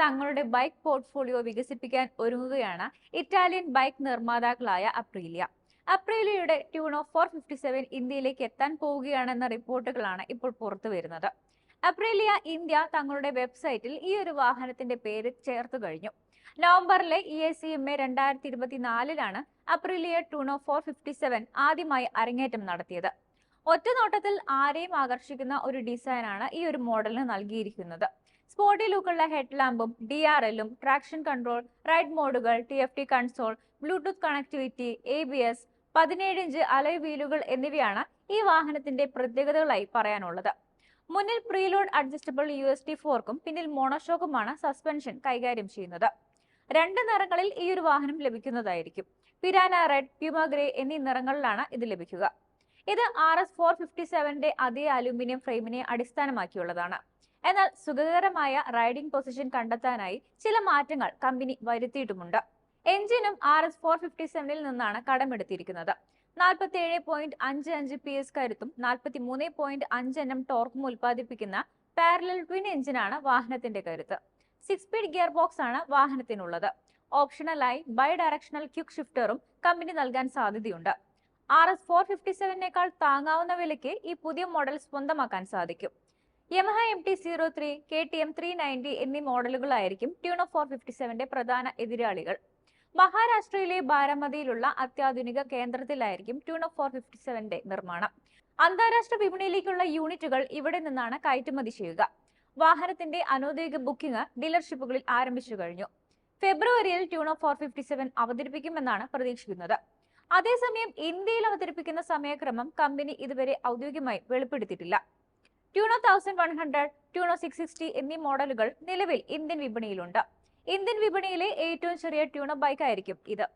തങ്ങളുടെ bike portfolio വികസിപ്പിക്കാൻ ഒരുങ്ങുകയാണ് ഇറ്റാലിയൻ ബൈക്ക് നിർമ്മാതാക്കളായ അപ്രീലിയ. അപ്രീലിയയുടെ ട്യൂണോ ഫോർ ഫിഫ്റ്റി സെവൻ ഇന്ത്യയിലേക്ക് എത്താൻ പോവുകയാണെന്ന റിപ്പോർട്ടുകളാണ് ഇപ്പോൾ പുറത്തു വരുന്നത്. അപ്രീലിയ ഇന്ത്യ തങ്ങളുടെ വെബ്സൈറ്റിൽ ഈ ഒരു വാഹനത്തിന്റെ പേര് ചേർത്തു കഴിഞ്ഞു. നവംബറിലെ E S C M A രണ്ടായിരത്തി ഇരുപത്തിനാലിലാണ് Aprilia Tuono four fifty seven ആദ്യമായി അരങ്ങേറ്റം നടത്തിയത്. ഒറ്റനോട്ടത്തിൽ ആരെയും ആകർഷിക്കുന്ന ഒരു ഡിസൈനാണ് ഈ ഒരു മോഡലിന് നൽകിയിരിക്കുന്നത്. സ്പോർട്ടി ലുക്കുള്ള ഹെഡ് ലാമ്പും ഡി ആർ എല്ലും ട്രാക്ഷൻ കൺട്രോൾ റൈഡ് മോഡുകൾ T F T console bluetooth connectivity A B S പതിനേഴ് ഇഞ്ച് അലോയ് വീലുകൾ എന്നിവയാണ് ഈ വാഹനത്തിന്റെ പ്രത്യേകതകളായി പറയാനുള്ളത്. മുന്നിൽ preload adjustable U S T ഫോർക്കും പിന്നിൽ മോണോഷോക്കുമാണ് സസ്പെൻഷൻ കൈകാര്യം ചെയ്യുന്നത്. രണ്ട് നിറങ്ങളിൽ ഈ ഒരു വാഹനം ലഭിക്കുന്നതായിരിക്കും. പിരാന റെഡ് പ്യൂമ ഗ്രേ എന്നീ നിറങ്ങളിലാണ് ഇത് ലഭിക്കുക. ഇത് ആർ എസ് ഫോർ ഫിഫ്റ്റി സെവന്റെ അതേ അലൂമിനിയം ഫ്രെയിമിനെ അടിസ്ഥാനമാക്കിയുള്ളതാണ്. എന്നാൽ സുഖകരമായ റൈഡിംഗ് പൊസിഷൻ കണ്ടെത്താനായി ചില മാറ്റങ്ങൾ കമ്പനി വരുത്തിയിട്ടുമുണ്ട്. എഞ്ചിനും ആർ എസ് ഫോർ ഫിഫ്റ്റി സെവനിൽ നിന്നാണ് കടമെടുത്തിരിക്കുന്നത്. നാൽപ്പത്തി ഏഴ് പോയിന്റ് അഞ്ച് അഞ്ച് പി എസ് കരുത്തും നാൽപ്പത്തി മൂന്ന് പോയിന്റ് അഞ്ച് എണ്ണം ടോർക്കും ഉൽപ്പാദിപ്പിക്കുന്ന പാരലൽ ട്വിൻ എഞ്ചിനാണ് വാഹനത്തിന്റെ കരുത്ത്. സിക്സ് സ്പീഡ് ഗിയർ ബോക്സ് ആണ് വാഹനത്തിനുള്ളത്. ഓപ്ഷണലായി ബൈ ഡയറക്ഷണൽ ക്യുക്ക് ഷിഫ്റ്ററും കമ്പനി നൽകാൻ സാധ്യതയുണ്ട്. ആർ എസ് ഫോർ ഫിഫ്റ്റി സെവനേക്കാൾ താങ്ങാവുന്ന വിലയ്ക്ക് ഈ പുതിയ മോഡൽ സ്വന്തമാക്കാൻ സാധിക്കും. Yamaha M T zero three K T M three ninety എന്നീ മോഡലുകളായിരിക്കും ട്യൂണോ ഫോർ ഫിഫ്റ്റി സെവന്റെ പ്രധാന എതിരാളികൾ. മഹാരാഷ്ട്രയിലെ ബാരാമതിയിലുള്ള അത്യാധുനിക കേന്ദ്രത്തിലായിരിക്കും ട്യൂണോ ഫോർ ഫിഫ്റ്റി സെവന്റെ നിർമ്മാണം. അന്താരാഷ്ട്ര വിപണിയിലേക്കുള്ള യൂണിറ്റുകൾ ഇവിടെ നിന്നാണ് കയറ്റുമതി ചെയ്യുക. വാഹനത്തിന്റെ അനൌദ്യോഗിക ബുക്കിംഗ് ഡീലർഷിപ്പുകളിൽ ആരംഭിച്ചു കഴിഞ്ഞു. ഫെബ്രുവരിയിൽ ട്യൂണോ ഫോർ ഫിഫ്റ്റി സെവൻ അവതരിപ്പിക്കുമെന്നാണ് പ്രതീക്ഷിക്കുന്നത്. അതേസമയം ഇന്ത്യയിൽ അവതരിപ്പിക്കുന്ന സമയക്രമം കമ്പനി ഇതുവരെ ഔദ്യോഗികമായി വെളിപ്പെടുത്തിയിട്ടില്ല. Tuono thousand one hundred Tuono six sixty എന്നീ മോഡലുകൾ നിലവിൽ ഇന്ത്യൻ വിപണിയിലുണ്ട്. ഇന്ത്യൻ വിപണിയിലെ ഏറ്റവും ചെറിയ ട്യൂണോ ബൈക്ക് ആയിരിക്കും ഇത്.